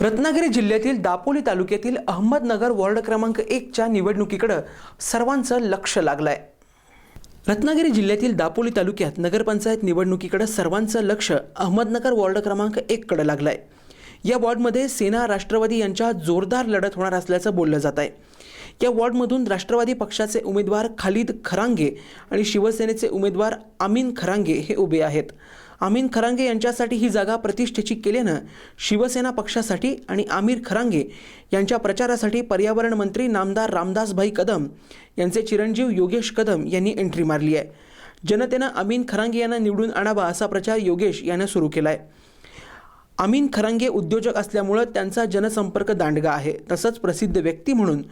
रत्नागिरी जिल्ह्यातील दापोली तालुक्यातील अहमदनगर वॉर्ड क्रमांक एकच्या निवडणुकीकडं सर्वांचं लक्ष लागलंय. रत्नागिरी जिल्ह्यातील दापोली तालुक्यात नगरपंचायत निवडणुकीकडे सर्वांचं लक्ष अहमदनगर वॉर्ड क्रमांक एककडे आहे या वॉर्डमध्ये सेना राष्ट्रवादी यांच्या जोरदार लढत होणार असल्याचं बोललं जात आहे. या वॉर्डमधून राष्ट्रवादी पक्षाचे उमेदवार खालिद खरांगे आणि शिवसेनेचे उमेदवार अमीन खरांगे हे उभे आहेत. अमीन खरांगे यांच्यासाठी ही जागा प्रतिष्ठेची केल्यानं शिवसेना पक्षासाठी आणि आमिर खरांगे यांच्या प्रचारासाठी पर्यावरण मंत्री नामदार रामदासभाई कदम यांचे चिरंजीव योगेश कदम यांनी एंट्री मारली आहे. जनतेनं अमीन खरांगे यांना निवडून आणावा असा प्रचार योगेश यानं सुरू केला आहे अमीन खरांगे उद्योजक असल्यामुळं त्यांचा जनसंपर्क दांडगा आहे. तसंच प्रसिद्ध व्यक्ती म्हणून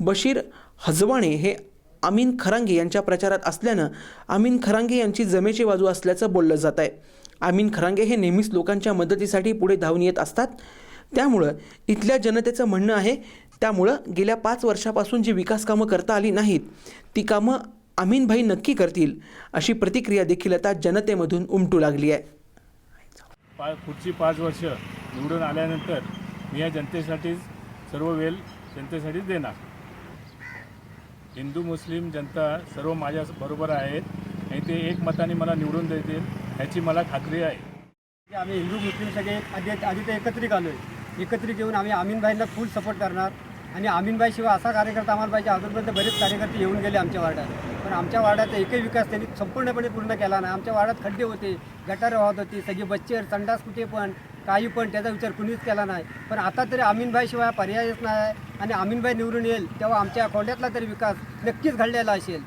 बशीर हजवाणे हे अमीन खरांगे यांच्या प्रचारात असल्यानं अमीन खरांगे यांची जमेची बाजू असल्याचं बोललं जात आहे अमीन खरांगे हे नेहमीच लोकांच्या मदतीसाठी पुढे धावून येत असतात. त्यामुळं इथल्या जनतेचं म्हणणं आहे त्यामुळं गेल्या पाच वर्षापासून जी विकास कामं करता आली नाहीत ती कामं अमीनभाई नक्की करतील अशी प्रतिक्रिया देखील आता जनतेमधून उमटू लागली आहे. पा पुढची पाच वर्ष निवडून आल्यानंतर मी या जनतेसाठीच सर्व वेल जनतेसाठीच देणार. हिंदू मुस्लिम जनता सर्व माझ्या बरोबर आहेत आणि ते एक मताने मला निवडून देतील ह्याची मला खात्री आहे. की आम्ही हिंदू मुस्लिम सगळे आधी आधी ते एकत्रित आलो आहे एकत्रित येऊन आम्ही अमीनभाईंना फुल सपोर्ट करणार. आणि आमीनबाईशिवाय असा कार्यकर्ता आम्हाला पाहिजे. अजूनपर्यंत बरेच कार्यकर्ते येऊन गेले आमच्या वार्डात पण आमच्या वार्डाचा एकही विकास त्यांनी संपूर्णपणे पूर्ण केला नाही. आमच्या वार्डात खड्डे होते गटार वाहत होती सगळी बच्चे संडास कुठे पण काही पण त्याचा विचार कुणीच केला नाही. पण आता तरी अमीनभाई शिवाय पर्यायच नाही आणि आमीनबाई निवडून येईल तेव्हा आमच्या खोंड्यातला तरी विकास नक्कीच घडलेला असेल.